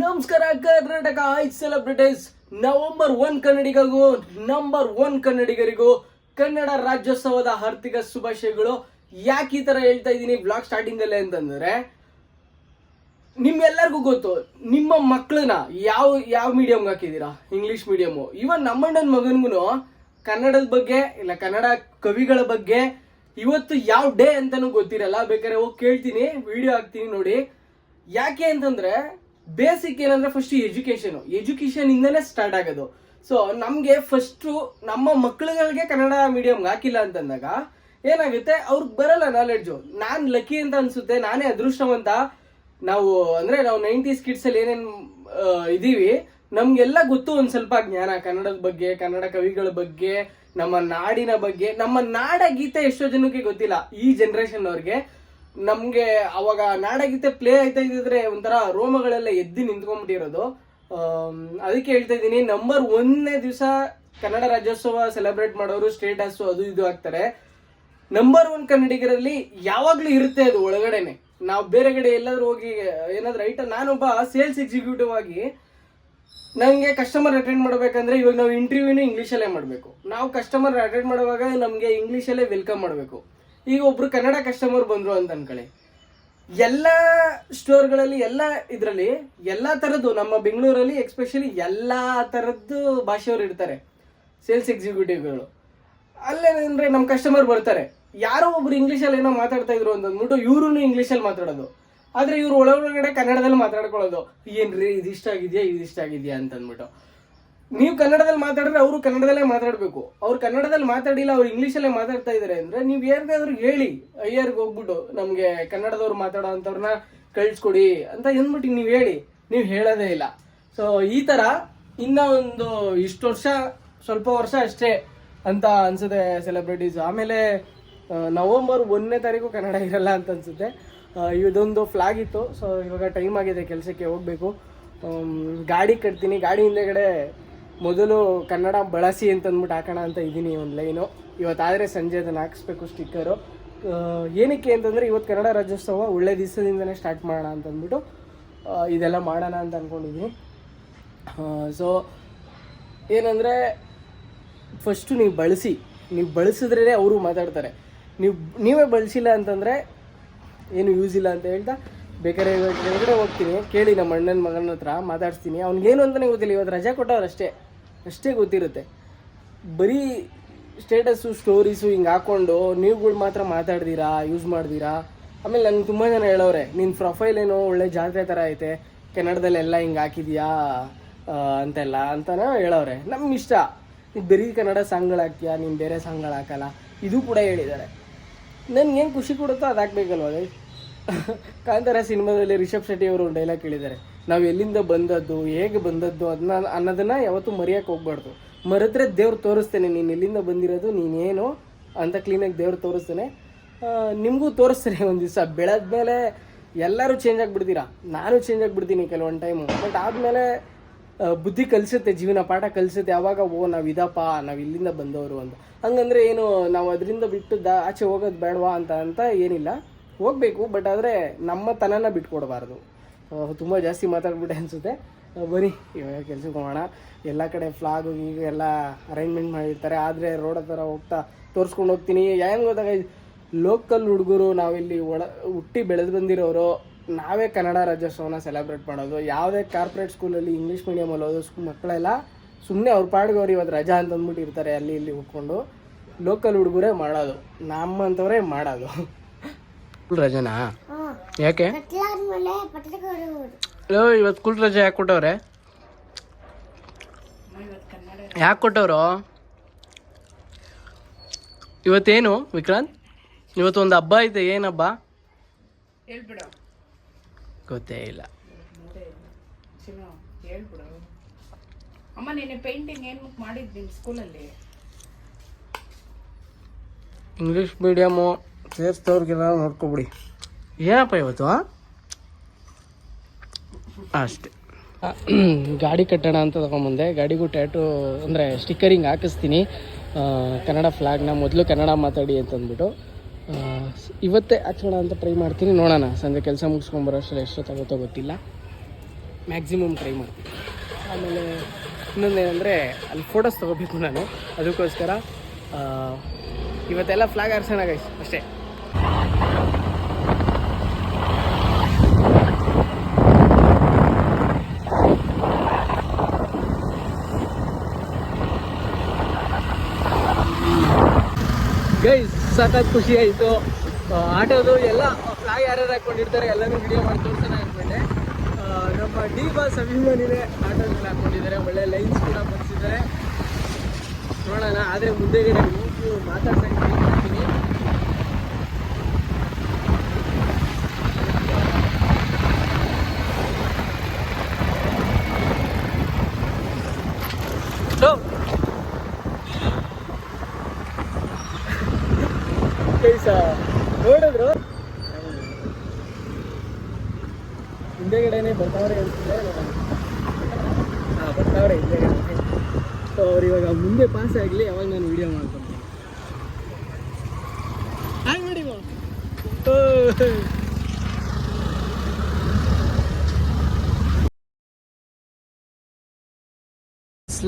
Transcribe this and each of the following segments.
ನಮಸ್ಕಾರ, Karnataka I celebrities. November one ಕನ್ನಡಿಗರಿಗೂ, number one ಕನ್ನಡಿಗರಿಗೂ, ಕನ್ನಡ ರಾಜ್ಯೋತ್ಸವದ ಆರ್ಥಿಕ ಶುಭಾಶಯಗಳು. ಯಾಕೆ ಈ ಥರ ಹೇಳ್ತಾ ಇದ್ದೀನಿ ಬ್ಲಾಗ್ ಸ್ಟಾರ್ಟಿಂಗ್ ಅಂತಂದರೆ ನಿಮ್ಗೆಲ್ಲರಿಗೂ ಗೊತ್ತು, ನಿಮ್ಮ ಮಕ್ಕಳನ್ನ ಯಾವ ಯಾವ ಮೀಡಿಯಮ್ಗೆ ಹಾಕಿದ್ದೀರಾ? ಇಂಗ್ಲಿಷ್ ಮೀಡಿಯಮು ಇವನ್ ನಮ್ಮಣ್ಣನ ಮಗನಿಗೂ ಕನ್ನಡದ ಬಗ್ಗೆ, ಇಲ್ಲ ಕನ್ನಡ ಕವಿಗಳ ಬಗ್ಗೆ, ಇವತ್ತು ಯಾವ ಡೇ ಅಂತಲೂ ಗೊತ್ತಿರಲ್ಲ. ಬೇಕಾದ್ರೆ ಹೋಗಿ ಕೇಳ್ತೀನಿ ವಿಡಿಯೋ ಹಾಕ್ತೀನಿ ನೋಡಿ. ಯಾಕೆ ಅಂತಂದ್ರೆ ಬೇಸಿಕ್ ಏನಂದ್ರೆ ಫಸ್ಟ್ ಎಜುಕೇಶನ್ ಎಜುಕೇಶನ್ ಇಂದನೇ ಸ್ಟಾರ್ಟ್ ಆಗೋದು. ಸೊ ನಮ್ಗೆ ಫಸ್ಟ್ ನಮ್ಮ ಮಕ್ಕಳುಗಳಿಗೆ ಕನ್ನಡ ಮೀಡಿಯಂಗೆ ಹಾಕಿಲ್ಲ ಅಂತಂದಾಗ ಏನಾಗುತ್ತೆ? ಅವ್ರಿಗೆ ಬರಲ್ಲ ನಾಲೆಡ್ಜು ನಾನ್ ಲಕ್ಕಿ ಅಂತ ಅನ್ಸುತ್ತೆ, ನಾನೇ ಅದೃಷ್ಟವಂತ. ನಾವು ಅಂದ್ರೆ ನಾವು ನೈಂಟೀಸ್ ಕಿಡ್ಸ್ ಅಲ್ಲಿ ಏನೇನ್ ಇದೀವಿ, ನಮ್ಗೆಲ್ಲ ಗೊತ್ತು ಒಂದ್ ಸ್ವಲ್ಪ ಜ್ಞಾನ. ಕನ್ನಡದ ಬಗ್ಗೆ, ಕನ್ನಡ ಕವಿಗಳ ಬಗ್ಗೆ, ನಮ್ಮ ನಾಡಿನ ಬಗ್ಗೆ. ನಮ್ಮ ನಾಡ ಗೀತೆ ಎಷ್ಟೋ ಜನಕ್ಕೆ ಗೊತ್ತಿಲ್ಲ. ಈ ಜನರೇಷನ್ ಅವ್ರಿಗೆ ನಮ್ಗೆ ಅವಾಗ ನಾಡಗೀತೆ ಪ್ಲೇ ಆಯ್ತಾ ಇದ್ದಿದ್ರೆ ಒಂಥರ ರೋಮಗಳೆಲ್ಲ ಎದ್ದು ನಿಂತ್ಕೊಂಡ್ಬಿಟ್ಟಿರೋದು. ಅದಕ್ಕೆ ಹೇಳ್ತಾ ಇದ್ದೀನಿ ನಂಬರ್ ಒಂದನೇ ದಿವಸ ಕನ್ನಡ ರಾಜ್ಯೋತ್ಸವ ಸೆಲೆಬ್ರೇಟ್ ಮಾಡೋರು ಸ್ಟೇಟಸ್ ಅದು ಇದು ಹಾಕ್ತಾರೆ ನಂಬರ್ ಒನ್ ಕನ್ನಡಿಗರಲ್ಲಿ ಯಾವಾಗ್ಲೂ ಇರುತ್ತೆ ಅದು ಒಳಗಡೆನೆ. ನಾವು ಬೇರೆ ಕಡೆ ಎಲ್ಲಾದ್ರೂ ಹೋಗಿ, ಏನಾದ್ರು ಐಟಮ್ ನಾನೊಬ್ಬ ಸೇಲ್ಸ್ ಎಕ್ಸಿಕ್ಯೂಟಿವ್ ಆಗಿ ನನಗೆ ಕಸ್ಟಮರ್ ಅಟೆಂಡ್ ಮಾಡಬೇಕಂದ್ರೆ ಇವಾಗ ನಾವು ಇಂಟರ್ವ್ಯೂನು ಇಂಗ್ಲೀಷಲ್ಲೇ ಮಾಡಬೇಕು. ನಾವು ಕಸ್ಟಮರ್ ಅಟೆಂಡ್ ಮಾಡುವಾಗ ನಮಗೆ ಇಂಗ್ಲೀಷಲ್ಲೇ ವೆಲ್ಕಮ್ ಮಾಡಬೇಕು. ಈಗ ಒಬ್ರು ಕನ್ನಡ ಕಸ್ಟಮರ್ ಬಂದ್ರು ಅಂತ ಅನ್ಕೊಳ್ಳಿ. ಎಲ್ಲ ಸ್ಟೋರ್ಗಳಲ್ಲಿ ಎಲ್ಲ ಇದರಲ್ಲಿ, ಎಲ್ಲ ಥರದ್ದು ನಮ್ಮ ಬೆಂಗಳೂರಲ್ಲಿ ಎಕ್ಸ್ಪೆಷಲಿ ಎಲ್ಲ ಥರದ್ದು ಭಾಷೆಯವರು ಇರ್ತಾರೆ ಸೇಲ್ಸ್ ಎಕ್ಸಿಕ್ಯೂಟಿವ್ಗಳು ಅಲ್ಲೇನಂದ್ರೆ ನಮ್ಮ ಕಸ್ಟಮರ್ ಬರ್ತಾರೆ. ಯಾರೋ ಒಬ್ರು ಇಂಗ್ಲೀಷಲ್ಲಿ ಏನೋ ಮಾತಾಡ್ತಾ ಇದ್ರು ಅಂತ ಅಂದ್ಬಿಟ್ಟು ಇಂಗ್ಲಿಷ್ ಇಂಗ್ಲೀಷಲ್ಲಿ ಮಾತಾಡೋದು. ಆದ್ರೆ ಇವ್ರು ಒಳಗಡೆ ಕನ್ನಡದಲ್ಲಿ ಮಾತಾಡ್ಕೊಳ್ಳೋದು. ಏನ್ರಿ, ಇದಿಷ್ಟ ಆಗಿದ್ಯಾ ಇದಿಷ್ಟ ಆಗಿದ್ಯಾ ಅಂತ ಅಂದ್ಬಿಟ್ಟು. ನೀವು ಕನ್ನಡದಲ್ಲಿ ಮಾತಾಡಿದ್ರೆ ಅವರು ಕನ್ನಡದಲ್ಲೇ ಮಾತಾಡಬೇಕು. ಅವ್ರು ಕನ್ನಡದಲ್ಲಿ ಮಾತಾಡಿಲ್ಲ, ಅವ್ರು ಇಂಗ್ಲೀಷಲ್ಲೇ ಮಾತಾಡ್ತಾ ಇದ್ದಾರೆ ಅಂದ್ರೆ ನೀವು ಯಾರಿಗಾದ್ರೂ ಹೇಳಿ, ಅಯ್ಯರ್ಗೆ ಹೋಗ್ಬಿಟ್ಟು ನಮಗೆ ಕನ್ನಡದವ್ರು ಮಾತಾಡೋ ಅಂಥವ್ರನ್ನ ಕಳಿಸ್ಕೊಡಿ ಅಂತ ಅಂದ್ಬಿಟ್ಟು ನೀವು ಹೇಳಿ, ನೀವು ಹೇಳೋದೇ ಇಲ್ಲ. ಸೊ ಈ ಥರ ಇನ್ನ ಒಂದು ಇಷ್ಟು ವರ್ಷ, ಸ್ವಲ್ಪ ವರ್ಷ ಅಷ್ಟೇ ಅಂತ ಅನ್ಸುತ್ತೆ ಸೆಲೆಬ್ರಿಟೀಸ್ ಆಮೇಲೆ ನವಂಬರ್ ಒಂದನೇ ತಾರೀಕು ಕನ್ನಡ ಇರಲ್ಲ ಅಂತ ಅನ್ಸುತ್ತೆ. ಇದೊಂದು ಫ್ಲಾಗ್ ಇತ್ತು. ಸೊ ಇವಾಗ ಟೈಮ್ ಆಗಿದೆ ಕೆಲಸಕ್ಕೆ ಹೋಗಬೇಕು. ಗಾಡಿ ಕಟ್ತೀನಿ. ಗಾಡಿ ಹಿಂದೆಗಡೆ ಮೊದಲು ಕನ್ನಡ ಬಳಸಿ ಅಂತ ಅಂದ್ಬಿಟ್ಟು ಹಾಕೋಣ ಅಂತ ಇದ್ದೀನಿ ಒಂದು ಲೈನು. ಇವತ್ತಾದರೆ ಸಂಜೆ ಅದನ್ನು ಹಾಕಿಸ್ಬೇಕು ಸ್ಟಿಕ್ಕರು. ಏನಕ್ಕೆ ಅಂತಂದರೆ ಇವತ್ತು ಕನ್ನಡ ರಾಜ್ಯೋತ್ಸವ ಒಳ್ಳೆ ದಿವಸದಿಂದನೇ ಸ್ಟಾರ್ಟ್ ಮಾಡೋಣ ಅಂತಂದ್ಬಿಟ್ಟು ಇದೆಲ್ಲ ಮಾಡೋಣ ಅಂತ ಅಂದ್ಕೊಂಡಿದ್ದೀನಿ ಸೊ ಏನಂದರೆ ಫಸ್ಟು ನೀವು ಬಳಸಿ. ನೀವು ಬಳಸಿದ್ರೇ ಅವರು ಮಾತಾಡ್ತಾರೆ. ನೀವು, ನೀವೇ ಬಳಸಿಲ್ಲ ಅಂತಂದರೆ ಏನು ಯೂಸ್ ಇಲ್ಲ ಅಂತ ಹೇಳ್ತಾ, ಬೇಕಾದ್ರೆ ಕೆಳಗಡೆ ಹೋಗ್ತೀನಿ. ಕೇಳಿ ನಮ್ಮ ಅಣ್ಣನ ಮಗನ ಹತ್ರ ಮಾತಾಡ್ತೀನಿ ಅವ್ನಿಗೇನು ಅಂತಲೇ ಗೊತ್ತಿಲ್ಲ. ಇವತ್ತು ರಜೆ ಕೊಟ್ಟವ್ರು ಅಷ್ಟೇ. ಅಷ್ಟೇ ಗೊತ್ತಿರುತ್ತೆ. ಬರೀ ಸ್ಟೇಟಸ್ಸು, ಸ್ಟೋರೀಸು ಹಿಂಗೆ ಹಾಕ್ಕೊಂಡು ನೀವುಗಳು ಮಾತ್ರ ಮಾತಾಡ್ತೀರಾ ಯೂಸ್ ಮಾಡ್ತೀರಾ ಆಮೇಲೆ ನಂಗೆ ತುಂಬ ಜನ ಹೇಳೋರೆ ನಿನ್ನ ಪ್ರೊಫೈಲ್ ಏನೋ ಒಳ್ಳೆ ಜಾತ್ರೆ ಥರ ಐತೆ ಕನ್ನಡದಲ್ಲೆಲ್ಲ ಹಿಂಗೆ ಹಾಕಿದ್ಯಾ ಅಂತೆಲ್ಲ ಅಂತಲೇ ಹೇಳೋರೆ. ನಮ್ಗೆ ಇಷ್ಟ. ನೀನು ಬರೀ ಕನ್ನಡ ಸಾಂಗ್ಗಳು ಹಾಕ್ತೀಯಾ ನೀನು ಬೇರೆ ಸಾಂಗ್ಗಳು ಹಾಕಲ್ಲ, ಇದು ಕೂಡ ಹೇಳಿದ್ದಾರೆ ಏನು ಖುಷಿ ಕೊಡುತ್ತೋ ಅದು ಹಾಕ್ಬೇಕಲ್ವ? ಕಾಂತಾರ ಸಿನಿಮಾದಲ್ಲಿ ರಿಷಬ್ ಶೆಟ್ಟಿ ಅವರು ಡೈಲಾಗ್ ಕೇಳಿದ್ದಾರೆ ನಾವು ಎಲ್ಲಿಂದ ಬಂದದ್ದು, ಹೇಗೆ ಬಂದದ್ದು ಅದನ್ನ ಅನ್ನೋದನ್ನ ಯಾವತ್ತೂ ಮರೆಯೋಕೆ ಹೋಗ್ಬಾರ್ದು. ಮರೆದ್ರೆ ದೇವ್ರು ತೋರಿಸ್ತೇನೆ, ನೀನು ಎಲ್ಲಿಂದ ಬಂದಿರೋದು, ನೀನೇನು ಅಂತ ಕ್ಲೀನಾಗಿ ದೇವ್ರು ತೋರಿಸ್ತೇನೆ. ನಿಮಗೂ ತೋರಿಸ್ತೇನೆ ಒಂದು ದಿವಸ. ಬೆಳೆದ್ಮೇಲೆ ಎಲ್ಲರೂ ಚೇಂಜ್ ಆಗಿಬಿಡ್ತೀರಾ? ನಾನು ಚೇಂಜ್ ಆಗಿಬಿಡ್ತೀನಿ ಕೆಲವೊಂದು ಟೈಮು ಬಟ್ ಆದಮೇಲೆ ಬುದ್ಧಿ ಕಲಿಸುತ್ತೆ, ಜೀವನ ಪಾಠ ಕಲಿಸುತ್ತೆ. ಯಾವಾಗ ಓ, ನಾವು ಇದಪ್ಪ, ನಾವು ಇಲ್ಲಿಂದ ಬಂದವರು ಅಂತ. ಹಂಗಂದ್ರೆ ಏನು, ನಾವು ಅದರಿಂದ ಬಿಟ್ಟು ಆಚೆ ಹೋಗೋದು ಬೇಡವಾ ಅಂತ ಅಂತ ಏನಿಲ್ಲ. ಹೋಗಬೇಕು ಬಟ್ ಆದರೆ ನಮ್ಮ ತನನ ಬಿಟ್ಕೊಡ್ಬಾರ್ದು. ತುಂಬ ಜಾಸ್ತಿ ಮಾತಾಡ್ಬಿಟ್ಟೆ ಅನಿಸುತ್ತೆ. ಬನ್ನಿ, ಇವಾಗ ಕೆಲ್ಸಕ್ಕೆ ಹೋಗೋಣ. ಎಲ್ಲ ಕಡೆ ಫ್ಲಾಗು ಈಗ ಎಲ್ಲ ಅರೇಂಜ್ಮೆಂಟ್ ಮಾಡಿರ್ತಾರೆ. ಆದರೆ ರೋಡ್ ಹತ್ರ ಹೋಗ್ತಾ ತೋರಿಸ್ಕೊಂಡು ಹೋಗ್ತೀನಿ. ಹೆಂಗೆ ಗೊತ್ತಾಗ ಲೋಕಲ್ ಹುಡುಗರು ನಾವಿಲ್ಲಿ ಒಳ, ಹುಟ್ಟಿ ಬೆಳೆದು ಬಂದಿರೋರು, ನಾವೇ ಕನ್ನಡ ರಾಜ್ಯೋತ್ಸವನ ಸೆಲೆಬ್ರೇಟ್ ಮಾಡೋದು. ಯಾವುದೇ ಕಾರ್ಪೊರೇಟ್ ಸ್ಕೂಲಲ್ಲಿ ಇಂಗ್ಲೀಷ್ ಮೀಡಿಯಮಲ್ಲಿ ಓದೋ ಸ್ಕೂಲ್ ಮಕ್ಕಳೆಲ್ಲ ಸುಮ್ಮನೆ ಅವ್ರ ಪಾಡಿಗೆ ಅವ್ರು ಇವತ್ತು ರಜಾ ಅಂತ ಅಂದ್ಬಿಟ್ಟಿರ್ತಾರೆ ಅಲ್ಲಿ ಇಲ್ಲಿ ಉಟ್ಕೊಂಡು ಲೋಕಲ್ ಹುಡುಗರೇ ಮಾಡೋದು. ನಮ್ಮಂಥವ್ರೇ ಮಾಡೋದು. ರಜನಾ? ಯಾಕೆ? ಲೋ ಇವತ್ತು ಸ್ಕೂಲ್ ರಜೆ ಯಾಕೆ ಕೊಟ್ಟವ್ರೆ? ಯಾಕೆ ಕೊಟ್ಟವರು? ಇವತ್ತೇನು ವಿಕ್ರಾಂತ್? ಇವತ್ತು ಒಂದು ಹಬ್ಬ ಐತೆ ಏನು ಹಬ್ಬ ಹೇಳ್ಬಿಡು ಗೊತ್ತೇ ಇಲ್ಲ. ಅಮ್ಮ ನೀನೆ ಪೇಂಟಿಂಗ್ ಏನು ಮಾಡಿದ್ದು ಸ್ಕೂಲಲ್ಲಿ ಇಂಗ್ಲೀಷ್ ಮೀಡಿಯಮ್ಮು ಸೇರಿಸ್ತವ್ರಿಗೆಲ್ಲ ನೋಡ್ಕೊಬಿಡಿ. ಏನಪ್ಪ ಇವತ್ತು ಅಷ್ಟೆ. ಗಾಡಿ ಕಟ್ಟೋಣ ಅಂತ ತಗೊಂಬಂದೆ. ಗಾಡಿಗೂ ಟ್ಯಾಟು ಅಂದರೆ ಸ್ಟಿಕ್ಕರಿಂಗ್ ಹಾಕಿಸ್ತೀನಿ. ಕನ್ನಡ ಫ್ಲಾಗ್ನ ಮೊದಲು ಕನ್ನಡ ಮಾತಾಡಿ ಅಂತಂದ್ಬಿಟ್ಟು. ಇವತ್ತೇ ಹಾಕ್ಸೋಣ ಅಂತ ಟ್ರೈ ಮಾಡ್ತೀನಿ. ನೋಡೋಣ, ಸಂಜೆ ಕೆಲಸ ಮುಗಿಸ್ಕೊಂಬರೋ ಅಷ್ಟರಲ್ಲಿ ಎಷ್ಟೊತ್ತಾಗುತ್ತೋ ಗೊತ್ತಿಲ್ಲ. ಮ್ಯಾಕ್ಸಿಮಮ್ ಟ್ರೈ ಮಾಡ್ತೀನಿ. ಆಮೇಲೆ ಇನ್ನೊಂದೇನೆಂದರೆ ಅಲ್ಲಿ ಫೋಟೋಸ್ ತೊಗೋಬೇಕು ನಾನು. ಅದಕ್ಕೋಸ್ಕರ ಇವತ್ತೆಲ್ಲ ಫ್ಲಾಗ್ ಹಾರಿಸೋಣ ಗೈಸ್ ಅಷ್ಟೇ ಗೈಸ್ ಸಖತ್ ಖುಷಿ ಆಯಿತು. ಆಟೋದು ಎಲ್ಲ ಫ್ಲಾಗ್ ಯಾರ್ಯಾರು ಹಾಕೊಂಡಿರ್ತಾರೆ ಎಲ್ಲನೂ ವಿಡಿಯೋ ಮಾಡಿ ತೋರ್ಸೋಣ ಅಂದ್ಕೊಂಡೆ ನಮ್ಮ ಡಿ ಬಾಸ್ ಅಭಿಮಾನಿನೇ ಆಟೋಗಳು ಹಾಕೊಂಡಿದ್ದಾರೆ. ಒಳ್ಳೆ ಲೈನ್ಸ್ ಕೂಡ ಬರ್ಸಿದ್ದಾರೆ ನೋಡೋಣ, ಆದರೆ ಮುಂದೆಗಡೆ ಹೋಗಿ ಮಾತಾಡ್ಸಕ್ಕೆ ಗೈಸ ನೋಡಿದ್ರು. ಹಿಂದೆಗಡೆನೆ ಬರ್ತಾವ್ರೆ ಅನ್ಸುತ್ತೆ ಹಾಂ, ಬರ್ತಾವ್ರೆ ಹಿಂದೆಗಡೆ. ಸೊ ಅವ್ರು ಇವಾಗ ಮುಂದೆ ಪಾಸ್ ಆಗಲಿ, ಅವಾಗ ನಾನು ವಿಡಿಯೋ ಮಾಡ್ಕೊತೀನಿ. ಹಾಗೆ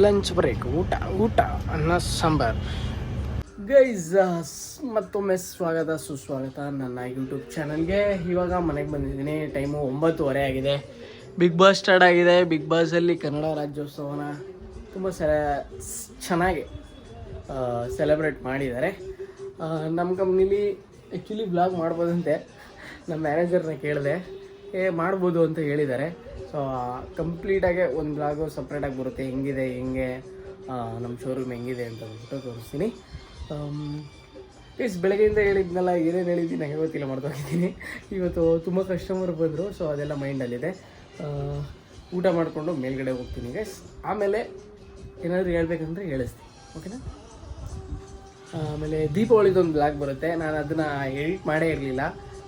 ಲಂಚ್ ಬ್ರೇಕ್ ಊಟ ಊಟ, ಅನ್ನ, ಸಾಂಬಾರ್. ಗೈಸ್ ಮತ್ತೊಮ್ಮೆ ಸ್ವಾಗತ, ಸುಸ್ವಾಗತ ನನ್ನ ಯೂಟ್ಯೂಬ್ ಚಾನಲ್ಗೆ ಇವಾಗ ಮನೆಗೆ ಬಂದಿದ್ದೀನಿ. ಟೈಮು ಒಂಬತ್ತುವರೆ ಆಗಿದೆ. ಬಿಗ್ ಬಾಸ್ ಸ್ಟಾರ್ಟ್ ಆಗಿದೆ. ಬಿಗ್ ಬಾಸಲ್ಲಿ ಕನ್ನಡ ರಾಜ್ಯೋತ್ಸವನ ತುಂಬ ಸೆ, ಚೆನ್ನಾಗಿ ಸೆಲೆಬ್ರೇಟ್ ಮಾಡಿದ್ದಾರೆ. ನಮ್ಮ ಕಂಪ್ನಿಲಿ ಆ್ಯಕ್ಚುಲಿ ಬ್ಲಾಗ್ ಮಾಡ್ಬೋದಂತೆ. ನಮ್ಮ ಮ್ಯಾನೇಜರ್ನ ಕೇಳಿದೆ. ಏ, ಮಾಡ್ಬೋದು ಅಂತ ಹೇಳಿದ್ದಾರೆ. ಸೊ ಕಂಪ್ಲೀಟಾಗೆ ಒಂದು ಬ್ಲಾಗು ಸಪ್ರೇಟಾಗಿ ಬರುತ್ತೆ. ಹೆಂಗಿದೆ, ಹೆಂಗೆ ನಮ್ಮ ಶೋರೂಮ್ ಹೆಂಗಿದೆ ಅಂತ ತೋರಿಸ್ತೀನಿ. ಪ್ಲೀಸ್ ಬೆಳಗ್ಗೆಯಿಂದ ಹೇಳಿದ್ನಲ್ಲ, ಏನೇನು ಹೇಳಿದ್ದೀನಿ ನನಗೆ ಗೊತ್ತಿಲ್ಲ ಮಾಡ್ತೋಗಿದ್ದೀನಿ ಇವತ್ತು ತುಂಬ ಕಸ್ಟಮರ್ ಬಂದರು ಸೊ ಅದೆಲ್ಲ ಮೈಂಡಲ್ಲಿದೆ ಊಟ ಮಾಡಿಕೊಂಡು ಮೇಲ್ಗಡೆ ಹೋಗ್ತೀನಿ ಗೈಸ್ ಆಮೇಲೆ ಏನಾದರೂ ಹೇಳ್ಬೇಕಂದ್ರೆ ಹೇಳಿಸ್ತೀನಿ ಓಕೆನಾ ಆಮೇಲೆ ದೀಪಾವಳಿದೊಂದು ಬ್ಲಾಗ್ ಬರುತ್ತೆ. ನಾನು ಅದನ್ನು ಎಡಿಟ್ ಮಾಡೇ ಇರಲಿಲ್ಲ.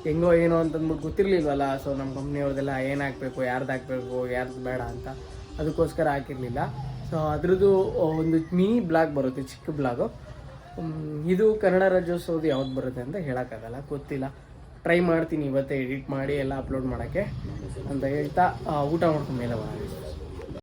ಹೆಂಗೋ ಏನೋ ಅಂತಂದ್ಬಿಟ್ಟು ಗೊತ್ತಿರಲಿಲ್ವಲ್ಲ ಸೊ ನಮ್ಮ ಕಂಪ್ನಿಯವ್ರದ್ದೆಲ್ಲ ಏನು ಹಾಕಬೇಕು ಯಾರ್ದು ಹಾಕಬೇಕು ಯಾರ್ದು ಬೇಡ ಅಂತ ಅದಕ್ಕೋಸ್ಕರ ಹಾಕಿರಲಿಲ್ಲ. ಸೊ ಅದ್ರದ್ದು ಒಂದು ಮಿನಿ ಬ್ಲಾಗ್ ಬರುತ್ತೆ, ಚಿಕ್ಕ ಬ್ಲಾಗು ಇದು ಕನ್ನಡ ರಾಜ್ಯೋತ್ಸವದ ಯಾವ್ದು ಬರುತ್ತೆ ಅಂತ ಹೇಳೋಕ್ಕಾಗಲ್ಲ, ಗೊತ್ತಿಲ್ಲ. ಟ್ರೈ ಮಾಡ್ತೀನಿ ಇವತ್ತೇ ಎಡಿಟ್ ಮಾಡಿ ಎಲ್ಲ ಅಪ್ಲೋಡ್ ಮಾಡೋಕ್ಕೆ ಅಂತ ಹೇಳ್ತಾ ಊಟ ಮಾಡ್ಕೊಂಡು ಮೇಲೆ ಬರೋಣ